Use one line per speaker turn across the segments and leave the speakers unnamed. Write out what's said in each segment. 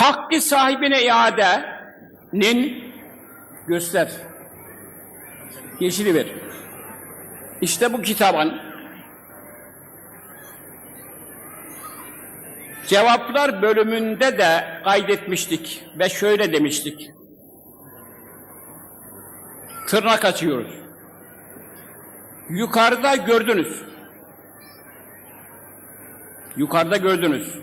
hakkı sahibine iadenin göster. Yeşili ver. İşte bu kitabın cevaplar bölümünde de kaydetmiştik ve şöyle demiştik. Tırnak açıyoruz. Yukarıda gördünüz. Yukarıda gördünüz.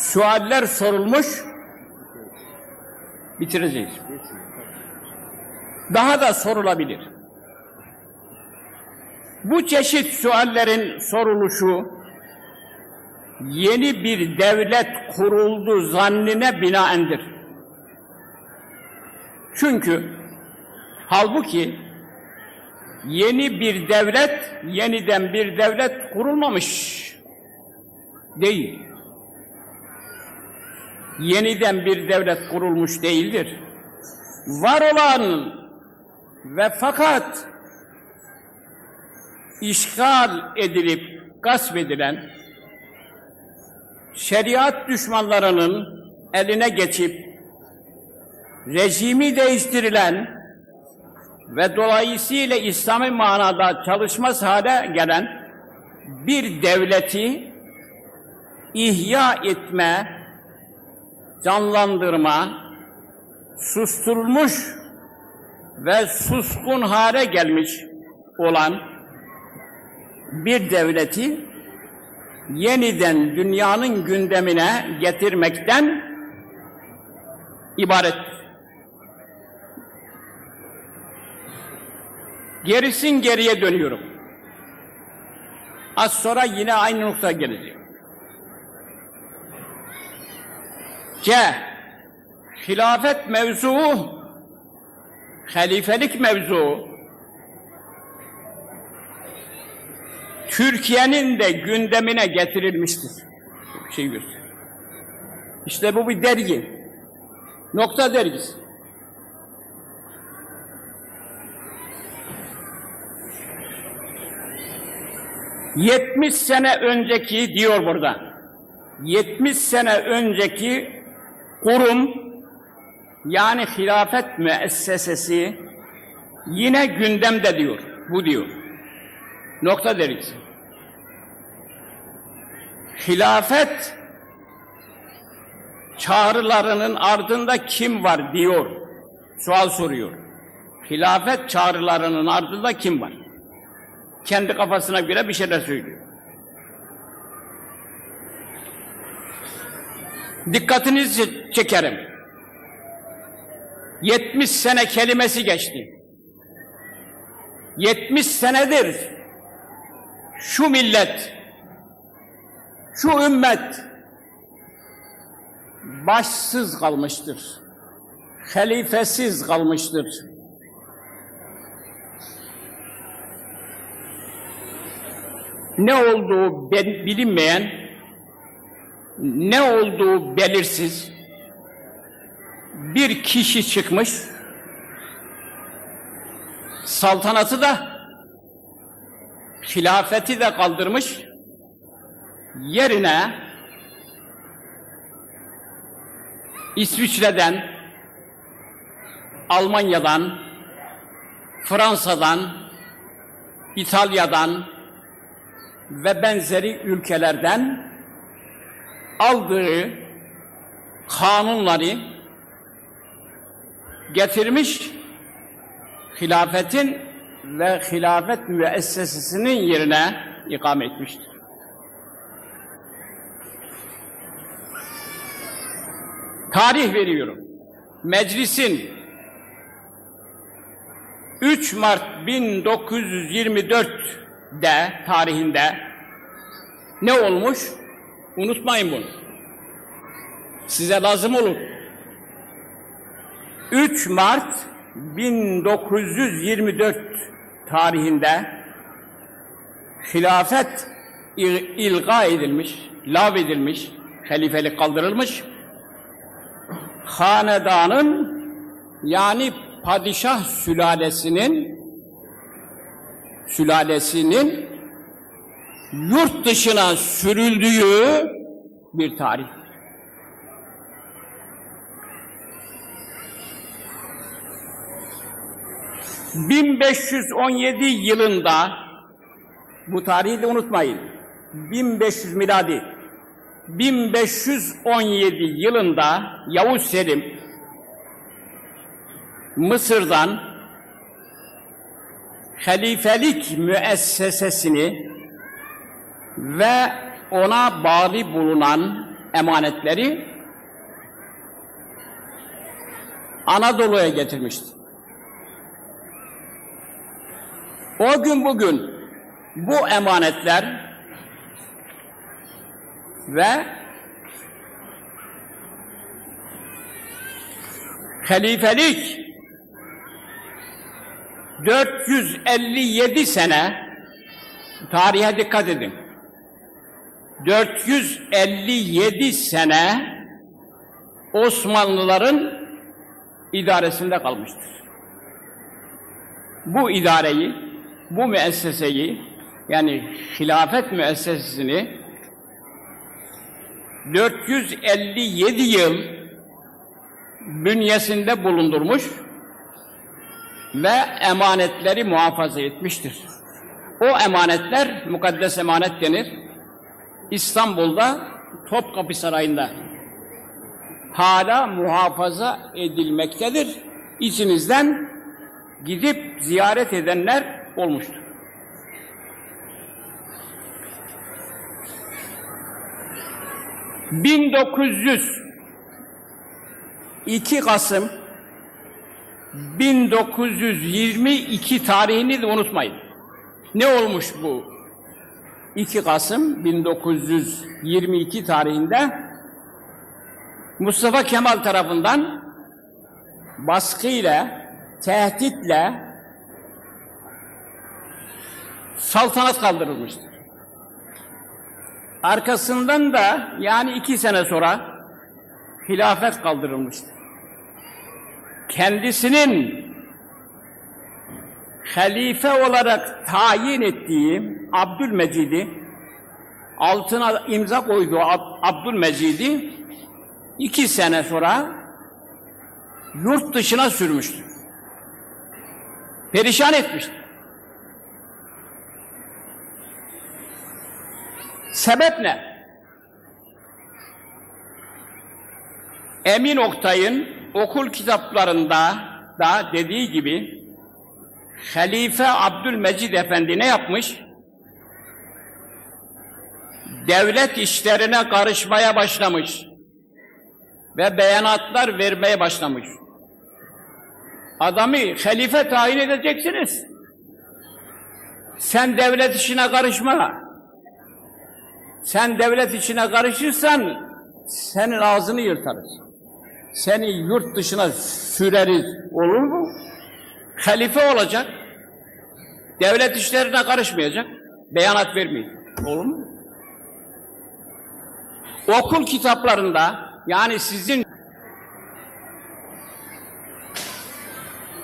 Sualler sorulmuş. Bitireceğiz. Daha da sorulabilir. Bu çeşit suallerin soruluşu yeni bir devlet kuruldu zannine binaendir. Çünkü halbuki yeni bir devlet, yeniden bir devlet kurulmamış değil. Yeniden bir devlet kurulmuş değildir. Var olan ve fakat işgal edilip gasp edilen şeriat düşmanlarının eline geçip rejimi değiştirilen ve dolayısıyla İslami manada çalışmaz hale gelen bir devleti ihya etme, canlandırma, susturulmuş ve suskun hale gelmiş olan bir devleti yeniden dünyanın gündemine getirmekten ibaret. Gerisin geriye dönüyorum. Az sonra yine aynı noktaya geleceğim. C. Hilafet mevzuu, halifelik mevzuu, Türkiye'nin de gündemine getirilmiştir. Şey. İşte bu bir dergi. Nokta dergisi. Yetmiş sene önceki diyor burada. 70 sene önceki kurum yani hilafet müessesesi yine gündemde diyor. Bu diyor. Nokta dergisi. Hilafet çağrılarının ardında kim var diyor. Sual soruyor. Hilafet çağrılarının ardında kim var? Kendi kafasına göre bir şeyler söylüyor. Dikkatinizi çekerim. 70 sene kelimesi geçti. 70 senedir şu millet, şu ümmet başsız kalmıştır. Halifesiz kalmıştır. Ne olduğu bilinmeyen, ne olduğu belirsiz. Bir kişi çıkmış, saltanatı da, hilafeti de kaldırmış, yerine İsviçre'den, Almanya'dan, Fransa'dan, İtalya'dan ve benzeri ülkelerden aldığı kanunları getirmiş, hilafetin ve hilafet müessesesinin yerine ikame etmiştir. Tarih veriyorum. Meclisin 3 Mart 1924'de tarihinde ne olmuş? Unutmayın bunu. Size lazım olur. 3 Mart 1924 tarihinde hilafet il- ilga edilmiş, lav edilmiş, halifelik kaldırılmış. Hanedanın yani padişah sülalesinin sülalesinin yurt dışına sürüldüğü bir tarih. ...1517 yılında... ...bu tarihi de unutmayın... ...1500 miladi... ...1517 yılında... ...Yavuz Selim... ...Mısır'dan... ...halifelik müessesesini... ...ve ona bağlı bulunan emanetleri Anadolu'ya getirmişti. O gün bugün bu emanetler ve halifelik 457 sene tarihe dikkat edin. 457 sene Osmanlıların idaresinde kalmıştır. Bu idareyi, bu müesseseyi, yani hilafet müessesesini 457 yıl bünyesinde bulundurmuş ve emanetleri muhafaza etmiştir. O emanetler mukaddes emanet denir. İstanbul'da Topkapı Sarayı'nda hala muhafaza edilmektedir. İçinizden gidip ziyaret edenler olmuştur. ...1902 Kasım 1922 tarihini de unutmayın. Ne olmuş bu 2 Kasım 1922 tarihinde Mustafa Kemal tarafından baskıyla, tehditle saltanat kaldırılmıştır. Arkasından da yani iki sene sonra hilafet kaldırılmıştır. Kendisinin halife olarak tayin ettiği Abdülmecid'i altına imza koyduğu Ab Abdülmecid'i iki sene sonra yurt dışına sürmüştü. Perişan etmişti. Sebep ne? Emin Oktay'ın okul kitaplarında da dediği gibi Halife Abdülmecid Efendi ne yapmış? Devlet işlerine karışmaya başlamış ve beyanatlar vermeye başlamış. Adamı halife tayin edeceksiniz. Sen devlet işine karışma. Sen devlet işine karışırsan senin ağzını yırtarız. Seni yurt dışına süreriz. Olur mu? halife olacak, devlet işlerine karışmayacak, beyanat vermeyecek. Olur mu? Okul kitaplarında, yani sizin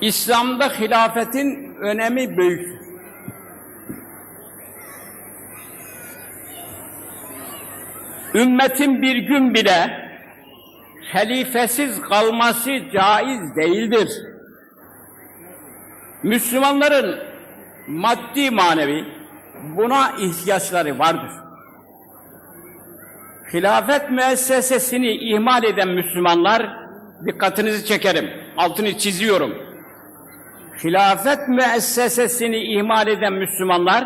İslam'da hilafetin önemi büyük. Ümmetin bir gün bile halifesiz kalması caiz değildir. Müslümanların maddi manevi buna ihtiyaçları vardır. Hilafet müessesesini ihmal eden Müslümanlar, dikkatinizi çekerim, altını çiziyorum. Hilafet müessesesini ihmal eden Müslümanlar,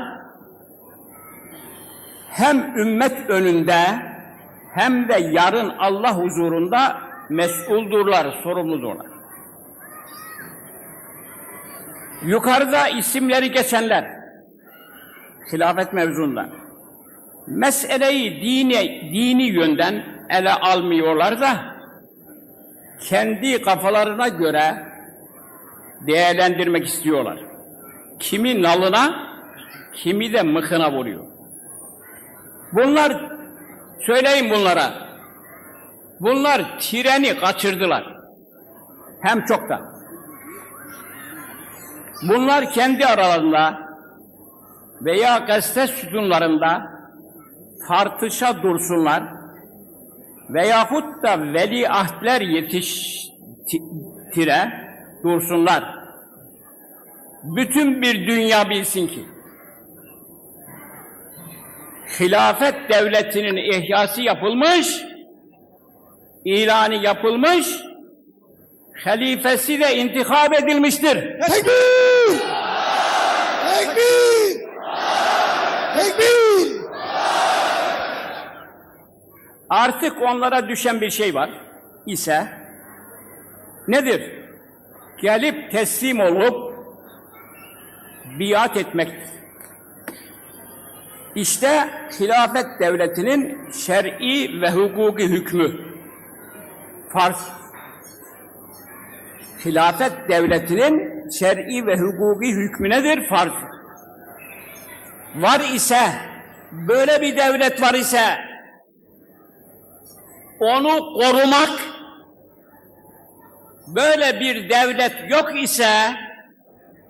hem ümmet önünde hem de yarın Allah huzurunda mesuldurlar, sorumludurlar. Yukarıda isimleri geçenler, hilafet mevzunda, meseleyi dini, dini yönden ele almıyorlar da, kendi kafalarına göre değerlendirmek istiyorlar. Kimi nalına, kimi de mıkına vuruyor. Bunlar, söyleyin bunlara, bunlar treni kaçırdılar. Hem çok da. Bunlar kendi aralarında veya gazete sütunlarında tartışa dursunlar. veyahut da veliahtler yetiştire dursunlar. Bütün bir dünya bilsin ki hilafet devletinin ihyası yapılmış, ilanı yapılmış, halifesi de intikab edilmiştir.
Tekbir! Tekbir! Tekbir!
Artık onlara düşen bir şey var ise nedir? Gelip teslim olup biat etmektir. İşte hilafet devletinin şer'i ve hukuki hükmü farz. Hilafet devletinin şer'i ve hukuki hükmü nedir? Farz. Var ise, böyle bir devlet var ise, onu korumak, böyle bir devlet yok ise,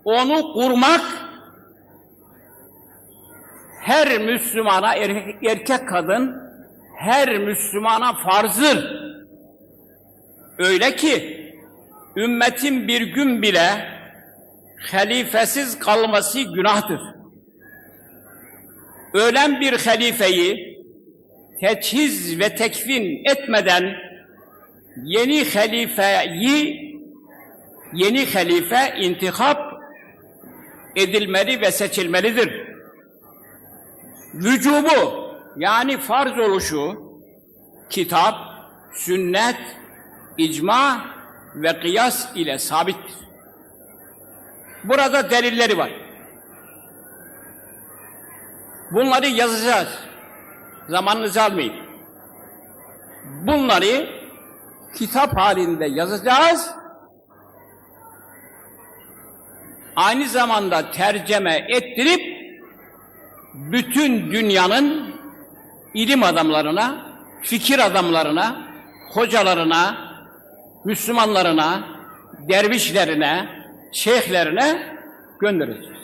onu kurmak, her Müslümana, erkek, erkek kadın, her Müslümana farzdır. Öyle ki, ümmetin bir gün bile halifesiz kalması günahtır. Ölen bir halifeyi teçhiz ve tekfin etmeden yeni halifeyi yeni halife intikap edilmeli ve seçilmelidir. Vücubu yani farz oluşu kitap, sünnet, icma ve kıyas ile sabittir. Burada delilleri var. Bunları yazacağız. Zamanınızı almayın. Bunları kitap halinde yazacağız. Aynı zamanda tercüme ettirip bütün dünyanın ilim adamlarına, fikir adamlarına, hocalarına, Müslümanlarına, dervişlerine, şeyhlerine göndereceğiz.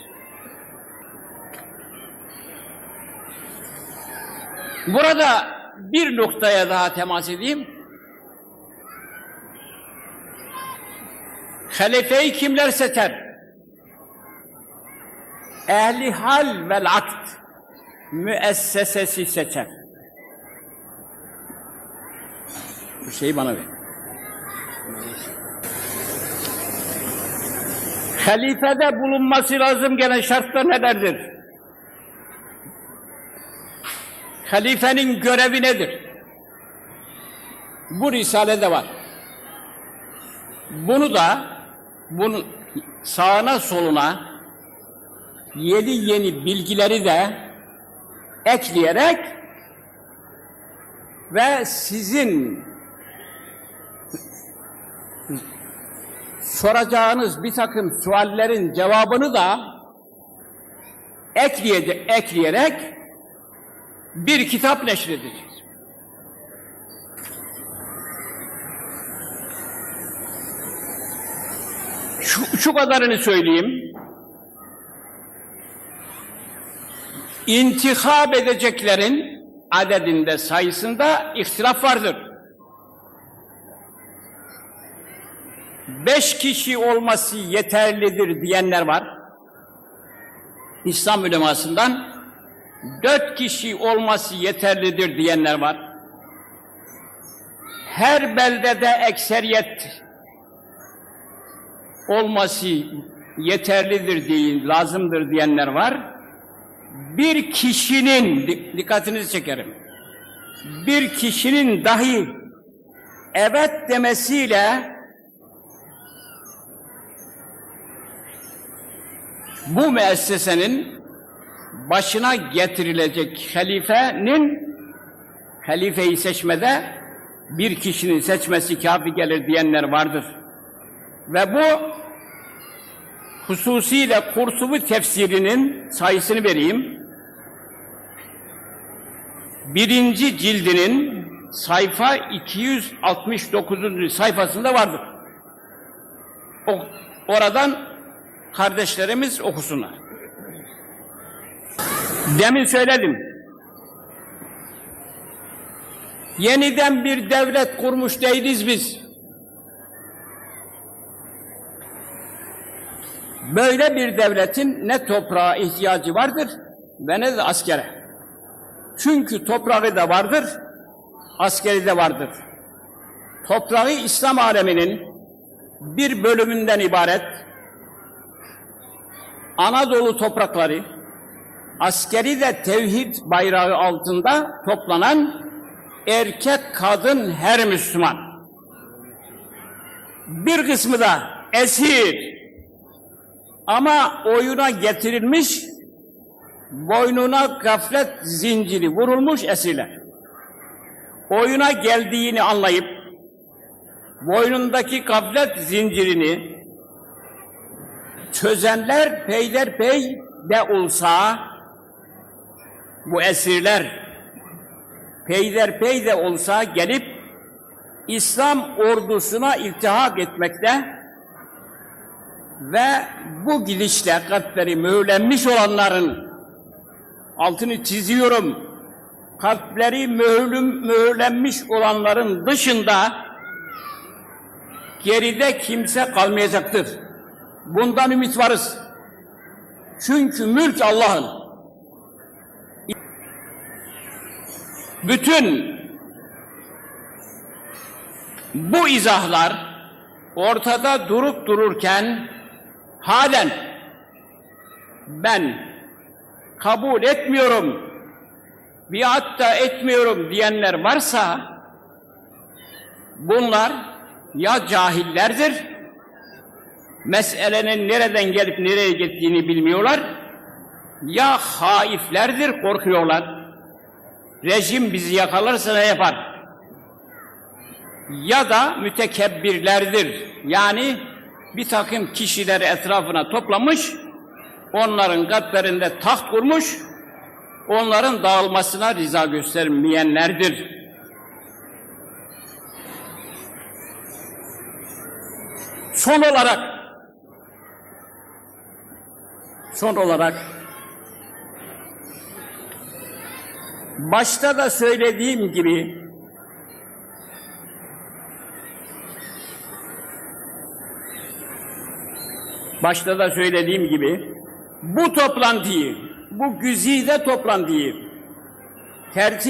Burada bir noktaya daha temas edeyim. Halifeyi kimler seçer? Ehli hal vel akt müessesesi seçer. Bu şeyi bana ver. Halifede bulunması lazım gelen şartlar nelerdir? Halifenin görevi nedir? Bu risalede var. Bunu da bunun sağına soluna yeni yeni bilgileri de ekleyerek ve sizin soracağınız bir takım suallerin cevabını da ekleyece, ekleyerek bir kitap neşredeceğiz. Şu, şu kadarını söyleyeyim. İntihab edeceklerin adedinde, sayısında ihtilaf vardır. Beş kişi olması yeterlidir diyenler var. İslam ulemasından dört kişi olması yeterlidir diyenler var. Her beldede ekseriyet olması yeterlidir deyin, lazımdır diyenler var. Bir kişinin, dikkatinizi çekerim, bir kişinin dahi evet demesiyle bu müessesenin başına getirilecek halifenin halifeyi seçmede bir kişinin seçmesi kafi gelir diyenler vardır. Ve bu hususiyle Kurtubi tefsirinin sayısını vereyim. Birinci cildinin sayfa 269. sayfasında vardır. O, oradan kardeşlerimiz okusunlar. Demin söyledim. Yeniden bir devlet kurmuş değiliz biz. Böyle bir devletin ne toprağa ihtiyacı vardır ve ne de askere. Çünkü toprağı da vardır, askeri de vardır. Toprağı İslam aleminin bir bölümünden ibaret Anadolu toprakları, askeri de tevhid bayrağı altında toplanan erkek kadın her Müslüman. Bir kısmı da esir ama oyuna getirilmiş boynuna gaflet zinciri vurulmuş esirler. Oyuna geldiğini anlayıp boynundaki gaflet zincirini çözenler peyderpey de olsa bu esirler peyderpey de olsa gelip İslam ordusuna iltihak etmekte ve bu gidişle kalpleri mühürlenmiş olanların altını çiziyorum kalpleri mühürlüm, mühürlenmiş olanların dışında geride kimse kalmayacaktır. Bundan ümit varız. Çünkü mülk Allah'ın. Bütün bu izahlar ortada durup dururken halen ben kabul etmiyorum, biat da etmiyorum diyenler varsa bunlar ya cahillerdir, meselenin nereden gelip nereye gittiğini bilmiyorlar, ya haiflerdir, korkuyorlar. Rejim bizi yakalarsa ne yapar? Ya da mütekebbirlerdir. Yani bir takım kişileri etrafına toplamış, onların kalplerinde taht kurmuş, onların dağılmasına rıza göstermeyenlerdir. Son olarak son olarak başta da söylediğim gibi başta da söylediğim gibi bu toplantıyı, bu güzide toplantıyı tertip